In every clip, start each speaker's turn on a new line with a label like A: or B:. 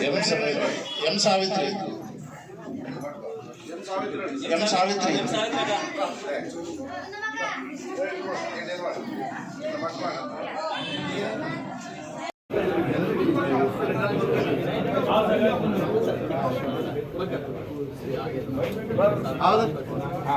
A: M
B: M Savitri. M Savitri.
C: ஆ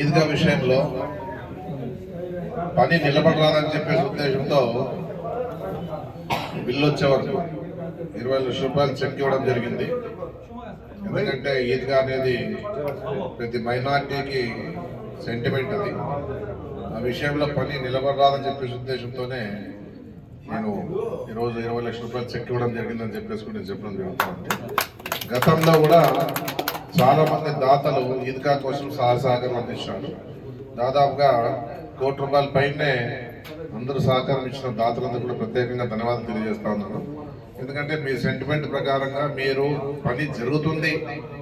A: ఈద్గా విషయంలో పని నిలబడరాదని చెప్పేసి ఉద్దేశంతో బిల్లు వచ్చే వరకు ఇరవై లక్షల రూపాయలు చెక్ ఇవ్వడం జరిగింది. ఎందుకంటే ఈద్గా అనేది ప్రతి మైనార్టీకి సెంటిమెంట్ అది. ఆ విషయంలో పని నిలబడరాదని చెప్పేసి ఉద్దేశంతోనే నేను ఈరోజు ఇరవై లక్షల రూపాయలు చెక్ ఇవ్వడం జరిగిందని చెప్పేసి కూడా చెప్పడం జరుగుతుంది గతంలో కూడా చాలా మంది దాతలు ఈద్గా కోసం సహాయ సహకారం అందించారు. దాదాపుగా కోటి రూపాయల పైనే అందరూ సహకారం ఇచ్చిన దాతలందరూ కూడా ప్రత్యేకంగా ధన్యవాదాలు తెలియజేస్తా ఉన్నాను. ఎందుకంటే మీ సెంటిమెంట్ ప్రకారంగా మీరు పని జరుగుతుంది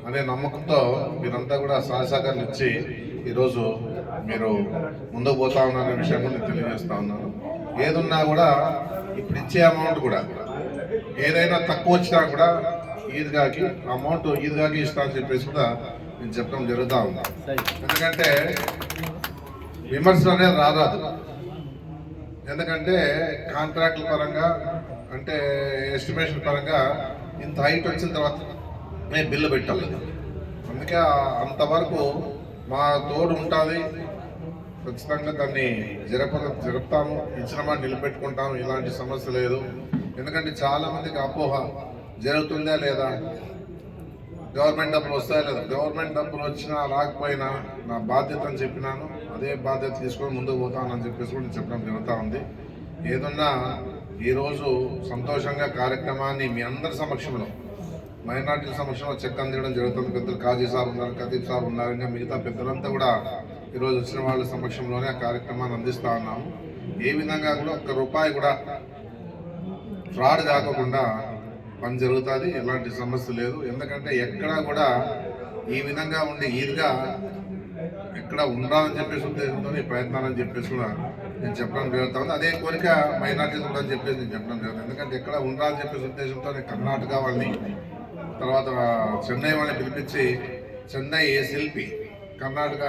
A: అనే నమ్మకంతో మీరంతా కూడా సహాయ ఇచ్చి ఈరోజు మీరు ముందుకు పోతా ఉన్నారనే విషయం కూడా నేను తెలియజేస్తా ఉన్నాను. ఏదున్నా కూడా ఇప్పుడు ఇచ్చే అమౌంట్ కూడా ఏదైనా తక్కువ వచ్చినా కూడా ఈద్గాకి అమౌంట్ ఈద్గాకి ఇస్తా అని చెప్పేసి కూడా నేను చెప్పడం జరుగుతూ ఉంది. ఎందుకంటే విమర్శలు అనేది రారాదు. ఎందుకంటే కాంట్రాక్ట్ల పరంగా అంటే ఎస్టిమేషన్ పరంగా ఇంత హైట్ వచ్చిన తర్వాత మేము బిల్లు పెట్టాలి. అందుకే అంతవరకు మా తోడు ఉంటుంది. ఖచ్చితంగా దాన్ని జరప జరుపుతాము. ఇచ్చిన మాట నిలబెట్టుకుంటాము. ఇలాంటి సమస్య లేదు. ఎందుకంటే చాలా మందికి అపోహ జరుగుతుందా లేదా? గవర్నమెంట్ డబ్బులు వస్తాయా లేదా? గవర్నమెంట్ డబ్బులు వచ్చినా రాకపోయినా నా బాధ్యత అని చెప్పినాను. అదే బాధ్యత తీసుకొని ముందుకు పోతానని చెప్పేసి కూడా చెప్పడం జరుగుతూ ఉంది. ఏదన్నా ఈరోజు సంతోషంగా కార్యక్రమాన్ని మీ అందరి సమక్షంలో మైనార్టీల సమక్షంలో చెక్ అందించడం జరుగుతుంది. పెద్దలు కాజీ సార్ ఉన్నారు ఖతీబ్ సార్ ఉన్నారు ఇంకా మిగతా పెద్దలంతా కూడా ఈరోజు వచ్చిన వాళ్ళ సమక్షంలోనే ఆ కార్యక్రమాన్ని అందిస్తూ ఉన్నాము. ఏ విధంగా కూడా ఒక్క రూపాయి కూడా ఫ్రాడ్ కాకుండా పని జరుగుతుంది ఎలాంటి సమస్య లేదు. ఎందుకంటే ఎక్కడా కూడా ఈ విధంగా ఉండే ఈద్గా ఎక్కడ ఉండాలని చెప్పేసి ఉద్దేశంతో ఈ ప్రయత్నాలని చెప్పేసి కూడా నేను చెప్పడం జరుగుతుంది అదే కోరిక మైనార్టీలు కూడా అని చెప్పేసి నేను చెప్పడం జరుగుతుంది ఎందుకంటే ఎక్కడ ఉండాలని చెప్పేసి ఉద్దేశంతో కర్ణాటక వాళ్ళని తర్వాత చెన్నై వాళ్ళని పిలిపించి చెన్నై ఏ శిల్పి కర్ణాటక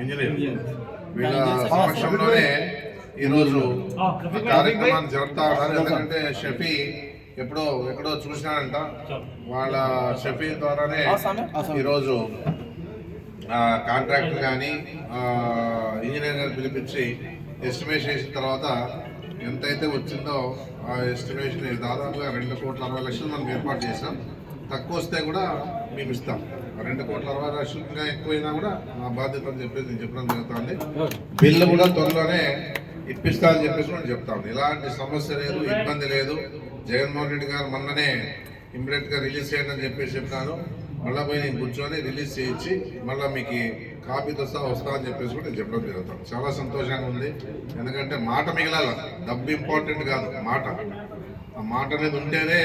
A: ఇంజనీర్. వీళ్ళ సమక్షంలోనే ఈరోజు కార్యక్రమాన్ని జరుపుతా ఉన్నారు. ఎందుకంటే షఫీ ఎప్పుడో ఎక్కడో చూసినాడంట. వాళ్ళ షఫీ ద్వారానే ఈరోజు కాంట్రాక్టర్ కానీ ఇంజనీర్ పిలిపించి ఎస్టిమేషన్ చేసిన తర్వాత ఎంతైతే వచ్చిందో ఆ ఎస్టిమేషన్ దాదాపుగా రెండు కోట్ల అరవై లక్షలు మనం ఏర్పాటు చేసాం తక్కువ వస్తే కూడా మేము ఇస్తాం. రెండు కోట్ల అరవై లక్షలు ఇంకా ఎక్కువైనా కూడా నా బాధ్యత అని చెప్పేసి నేను చెప్పడం జరుగుతుంది. బిల్లు కూడా త్వరలోనే ఇప్పిస్తా అని చెప్పేసి నేను చెప్తాను. ఇలాంటి సమస్య లేదు ఇబ్బంది లేదు. జగన్మోహన్ రెడ్డి గారు మొన్ననే ఇమ్మీడియట్గా రిలీజ్ చేయండి అని చెప్పేసి చెప్తాను. మళ్ళీ పోయి నేను కూర్చొని రిలీజ్ చేయించి మళ్ళీ మీకు కాపీతో సహా వస్తా అని చెప్పేసి కూడా నేను చెప్పడం జరుగుతాను చాలా సంతోషంగా ఉంది. ఎందుకంటే మాట మిగలాల. డబ్బు ఇంపార్టెంట్ కాదు. మాట. ఆ మాట అనేది ఉంటేనే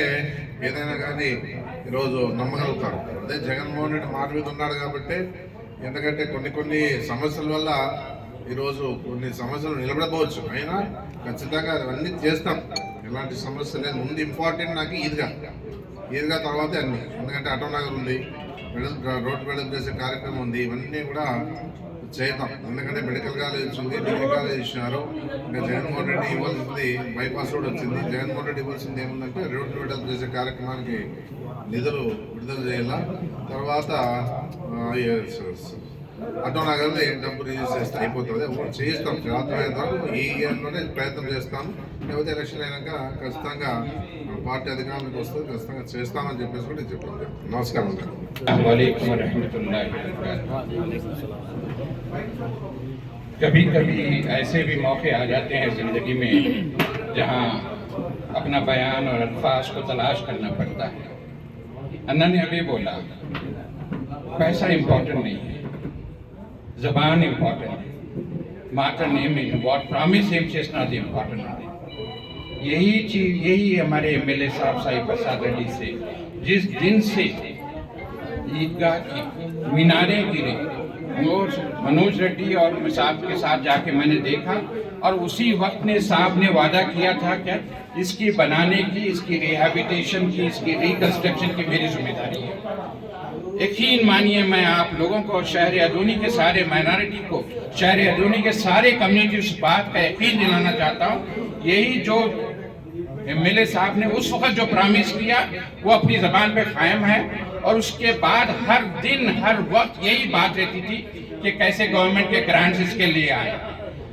A: ఏదైనా కానీ ఈరోజు నమ్మగలుగుతారు అదే జగన్మోహన్ రెడ్డి మాట మీద ఉన్నాడు కాబట్టి ఎందుకంటే కొన్ని కొన్ని సమస్యల వల్ల ఈరోజు కొన్ని సమస్యలు నిలబడపోవచ్చు అయినా ఖచ్చితంగా అవన్నీ చేస్తాం. ఎలాంటి సమస్య లేదు. ముందు ఇంపార్టెంట్ నాకు ఈద్గా. ఈద్గా తర్వాతే అన్ని. ఎందుకంటే ఆటో నగర్ ఉంది మెడల్ రోడ్డు మెడల్ చేసే కార్యక్రమం ఉంది. ఇవన్నీ కూడా చేద్దాం. ఎందుకంటే మెడికల్ కాలేజ్ ఉంది డిగ్రీ కాలేజ్ ఇచ్చినారు. ఇంకా జగన్మోహన్ రెడ్డి ఇవ్వాల్సింది బైపాస్ రోడ్ వచ్చింది. జగన్మోహన్ రెడ్డి ఇవ్వాల్సింది ఏముందంటే రోడ్డు మెడల్ చేసే కార్యక్రమానికి నిధులు విడుదల చేయాల? తర్వాత
C: کبھی کبھی ایسے بھی موقع آ جاتے ہیں زندگی میں جہاں اپنا بیان اور الفاظ کو تلاش کرنا پڑتا ہے انا نے ابھی بولا پیسہ امپورٹنٹ نہیں ہے జబాన్ ఇంపార్టెంట్. మాట నేమ్ واٹ پرامیس ایم چیسنا جی امپورٹنٹ یہی چیز یہی ہے ہمارے ایم ایل اے صاحب صاحب پرساد علی سے جس دن سے عیدگاہ کی میناریں گرے اور منوج ریڈی اور صاحب کے ساتھ جا کے میں نے دیکھا اور اسی وقت نے صاحب نے وعدہ کیا تھا کہ اس کی بنانے کی اس کی ریہیبیٹیشن کی اس کی ریکنسٹرکشن کی میری ذمہ داری ہے یقین مانیے میں آپ لوگوں کو، شہر ادونی کے سارے مائنارٹی کو، شہر ادونی کے سارے کمیونٹی اس بات کا یقین دلانا چاہتا ہوں۔ یہی جو ایم ایل اے صاحب نے اس وقت جو پرامس کیا، وہ اپنی زبان پہ قائم ہے۔ اور اس کے بعد ہر دن، ہر وقت یہی بات رہتی تھی کہ کیسے گورنمنٹ کے گرانٹس اس کے لیے آئے۔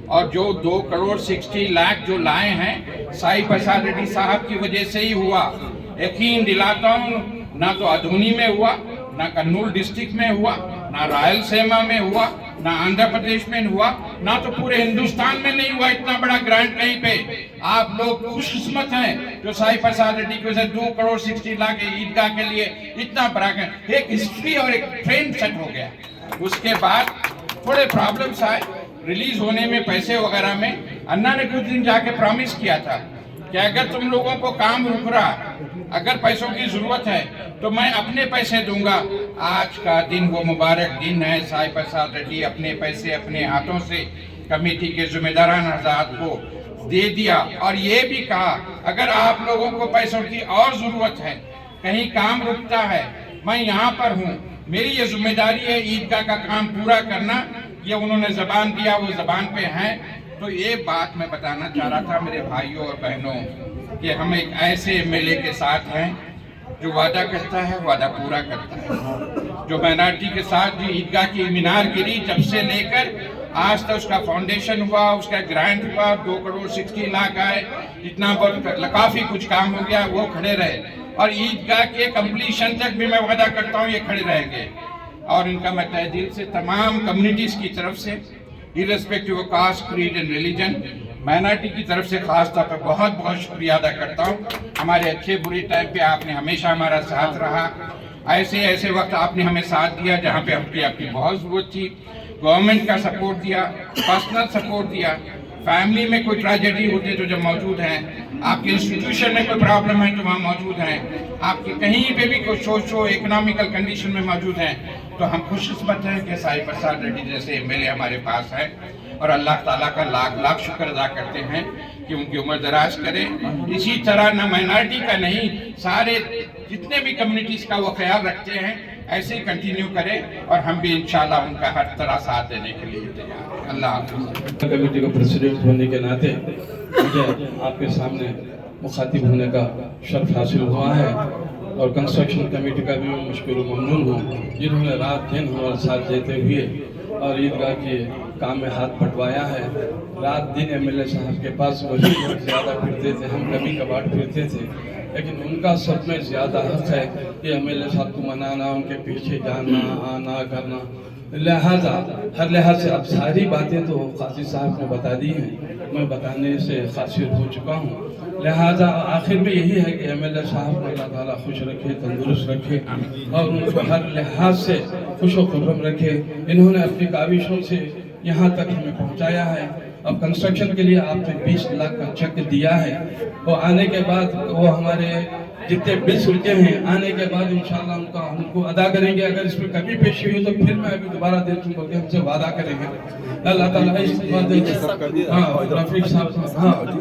C: اور جو دو کروڑ سکسٹی لاکھ جو لائے ہیں، سائی پرساد ریڈی صاحب کی وجہ سے ہی ہوا۔ یقین دلاتا ہوں، نہ تو ادھونی میں ہوا۔ نہ کنور ڈسٹرکٹ میں ہوا، نہ رائل سیما میں ہوا، نہ آندھر پردیش میں ہوا، نہ تو پورے ہندوستان میں نہیں ہوا اتنا بڑا گرانٹ کہیں پہ۔ آپ لوگ خوش قسمت ہیں جو سائی پرساد ریڈی کو سے دو کروڑ سکسٹی لاکھ عیدگاہ کے لیے اتنا بڑا ایک ہسٹری اور ایک ٹرین سیٹ ہو گیا۔ اس کے بعد تھوڑے پرابلمس آئے۔ ریلیز ہونے میں، پیسے وغیرہ میں۔ انہا نے کچھ دن جا کے پرامیس کیا تھا۔ کہ اگر تم لوگوں کو کام رک رہا اگر پیسوں کی ضرورت ہے، تو میں اپنے پیسے دوں گا۔ آج کا دن وہ مبارک دن ہے۔ سائی پرساد ریڈی اپنے پیسے اپنے ہاتھوں سے کمیٹی کے ذمہ داران حضرات کو دے دیا۔ اور یہ بھی کہا، اگر آپ لوگوں کو پیسوں کی اور ضرورت ہے، کہیں کام رکتا ہے، میں یہاں پر ہوں۔ میری یہ ذمہ داری ہے عیدگاہ کا کام پورا کرنا۔ یہ انہوں نے زبان دیا، وہ زبان پہ ہیں۔ تو یہ بات میں بتانا چاہ رہا تھا میرے بھائیوں اور بہنوں کہ ہم ایک ایسے ایم ایل اے کے ساتھ ہیں جو وعدہ کرتا ہے، وعدہ پورا کرتا ہے۔ جو مینارٹی کے ساتھ جو عیدگاہ کی مینار گری جب سے لے کر آج تک اس کا فاؤنڈیشن ہوا، اس کا گرانٹ ہوا، دو کروڑ سکسٹی لاکھ آئے اتنا کافی کچھ کام ہو گیا، وہ کھڑے رہے۔ اور عیدگاہ کے کمپلیشن تک بھی میں وعدہ کرتا ہوں یہ کھڑے رہیں گے۔ اور ان کا میں تہ دل سے تمام کمیونٹیز کی طرف سے irrespective of caste, creed and religion minority کی طرف سے خاص طور پر بہت بہت شکریہ ادا کرتا ہوں۔ ہمارے اچھے برے ٹائم پہ آپ نے ہمیشہ ہمارا ساتھ رہا۔ ایسے ایسے وقت آپ نے ہمیں ساتھ دیا جہاں پہ ہم کی آپ کی بہت ضرورت تھی۔ گورنمنٹ کا سپورٹ دیا پرسنل سپورٹ دیا۔ فیملی میں کوئی ٹریجڈی ہوتی ہے تو جب موجود ہیں آپ کے انسٹیٹیوشن میں کوئی پرابلم ہے تو وہاں موجود ہیں آپ کے کہیں پہ بھی کوئی سوشو اکنامیکل کنڈیشن میں موجود ہیں تو ہم خوش قسمت ہیں کہ سائی پرساد ریڈی جیسے ایم ایل اے ہمارے پاس ہے اور اللہ تعالیٰ کا لاکھ لاکھ شکر ادا کرتے ہیں کہ ان کی عمر دراز کرے۔ اسی طرح نہ مائنارٹی کا نہیں، سارے جتنے بھی کمیونٹیز کا وہ خیال رکھتے ہیں۔ ایسے ہی کنٹینیو کریں اور ہم بھی انشاءاللہ ان کا ہر طرح ساتھ دینے کے لیے تیار اللہ حافظ
D: کمیٹی کا پریسیڈنٹ ہونے کے ناطے مجھے آپ کے سامنے مخاطب ہونے کا شرف حاصل ہوا ہے اور کنسٹرکشن کمیٹی کا بھی میں مشکل و ممنون ہوں جنہوں نے رات دن ہمارے ساتھ دیتے ہوئے اور عیدگاہ کے کام میں ہاتھ پٹوایا ہے۔ رات دن ایم ایل اے صاحب کے پاس وہی زیادہ پھرتے تھے، ہم کبھی کباٹ پھرتے تھے۔ لیکن ان کا سب میں زیادہ حق ہے کہ ہمیں صاحب کو منانا، ان کے پیچھے جانا، آنا، کرنا۔ لہذا ہر لحاظ سے اب ساری باتیں تو قاضی صاحب نے بتا دی ہیں۔ میں بتانے سے قاصر ہو چکا ہوں۔ لہذا آخر میں یہی ہے کہ ایم ایل اے صاحب کو اللہ تعالیٰ خوش رکھے، تندرست رکھے اور ان کو ہر لحاظ سے خوش و خرم رکھے۔ انہوں نے اپنی کاوشوں سے یہاں تک ہمیں پہنچایا ہے۔ اب کنسٹرکشن کے لیے آپ نے بیس لاکھ کا چیک دیا ہے۔ وہ آنے کے بعد وہ ہمارے جتنے بل رکے ہیں آنے کے بعد انشاءاللہ ان کا ہم کو ادا کریں گے۔ اگر اس میں کمی پیشی ہوئی تو پھر میں ابھی دوبارہ دے چوں کہ ہم سے وعدہ کریں گے۔ اللہ تعالیٰ اس ہاں رفیق صاحب ہاں۔, ہاں۔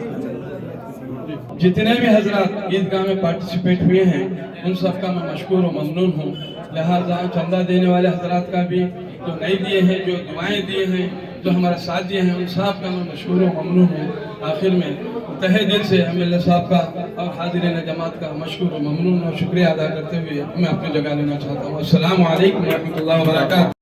D: جتنے بھی حضرات عیدگاہ میں پارٹیسپیٹ ہوئے ہیں ان سب کا میں مشکور و ممنون ہوں۔ لہٰذا چندہ دینے والے حضرات کا بھی جو نہیں دیے ہیں جو دعائیں دیے ہیں جو ہمارا ساتھ یہ ہیں، ان صاحب کا میں مشہور و ممنون ہے آخر میں تہہ دل سے ہم اللہ صاحب کا اور حاضرین جماعت کا مشہور و ممنون اور شکریہ ادا کرتے ہوئے میں اپنی جگہ لینا چاہتا ہوں۔ السلام علیکم ورحمۃ اللہ وبرکاتہ۔